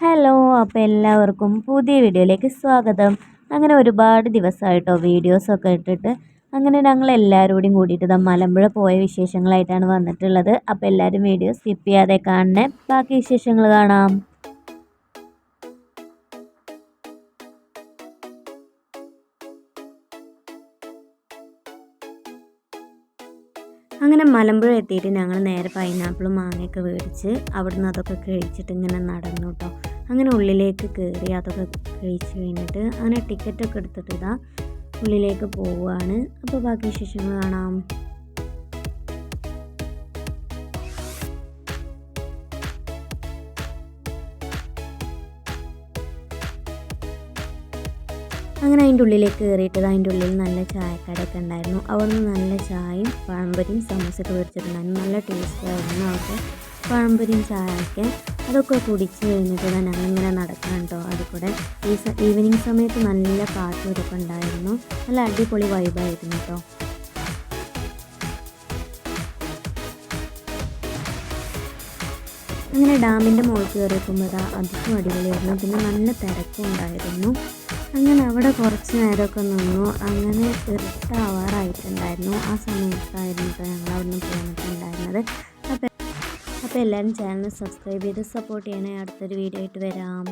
Hello അപ്പോൾ എല്ലാവർക്കും പുതിയ വീഡിയോയിലേക്ക് സ്വാഗതം. അങ്ങനെ ഒരുപാട് ദിവസമായിട്ടോ വീഡിയോസൊക്കെ ഇട്ടിട്ട് അങ്ങനെ ഞങ്ങൾ എല്ലാവരും കൂടിയും കൂടിയിട്ട് മലമ്പുഴ പോയ വിശേഷങ്ങളായിട്ടാണ് വന്നിട്ടുള്ളത്. അപ്പോൾ എല്ലാവരും വീഡിയോ സ്കിപ്പ് ചെയ്യാതെ കാണണേ. ബാക്കി വിശേഷങ്ങൾ കാണാം. അങ്ങനെ മലമ്പുഴ എത്തിയിട്ട് ഞങ്ങൾ നേരെ പൈനാപ്പിളും മാങ്ങയൊക്കെ മേടിച്ച് അവിടുന്ന് അതൊക്കെ കഴിച്ചിട്ട് ഇങ്ങനെ നടന്നു കേട്ടോ അങ്ങനെ ഉള്ളിലേക്ക് കയറി അതൊക്കെ കഴിച്ച് കഴിഞ്ഞിട്ട് അങ്ങനെ ടിക്കറ്റൊക്കെ എടുത്തിട്ട് ഇതാ ഉള്ളിലേക്ക് പോവുകയാണ്. അപ്പോൾ ബാക്കി വിശേഷങ്ങൾ കാണാം. അങ്ങനെ അതിന്റെ ഉള്ളിലേക്ക് കയറിയിട്ട് അതിന്റെ ഉള്ളിൽ നല്ല ചായക്കടയൊക്കെ ഉണ്ടായിരുന്നു. അവിടുന്ന് നല്ല ചായയും പഴംപൊരിയും സമൂസൊക്കെ മേടിച്ചിട്ടുണ്ടായിരുന്നു നല്ല ടേസ്റ്റ് ആയിരുന്നു അവിടുത്തെ പഴംപൊരിയും ചായയൊക്കെ. അതൊക്കെ കുടിച്ച് കഴിഞ്ഞിട്ട് ഞാൻ അങ്ങനെ നടക്കണം കേട്ടോ. അത് കൂടെ ഈ ഈവനിങ് സമയത്ത് നല്ല പാട്ട് ഇതൊക്കെ ഉണ്ടായിരുന്നു. നല്ല അടിപൊളി വൈബായിരുന്നു കേട്ടോ. അങ്ങനെ ഡാമിന്റെ മുകളിൽ കയറി വെക്കുമ്പോൾ അധികം അടിപൊളിയായിരുന്നു. പിന്നെ നല്ല തിരക്കും ഉണ്ടായിരുന്നു. അങ്ങനെ അവിടെ കുറച്ച് നേരമൊക്കെ നിന്നു. അങ്ങനെ ഇരുട്ടാവാറായിട്ടുണ്ടായിരുന്നു ആ സമയത്തായിരുന്നു ഞങ്ങൾ അവിടെ നിന്ന് പോന്നിട്ടുണ്ടായിരുന്നത്. അപ്പോൾ എല്ലാവരും ചാനൽ സബ്സ്ക്രൈബ് ചെയ്ത് സപ്പോർട്ട് ചെയ്യണേ. അടുത്തൊരു വീഡിയോ ആയിട്ട് വരാം.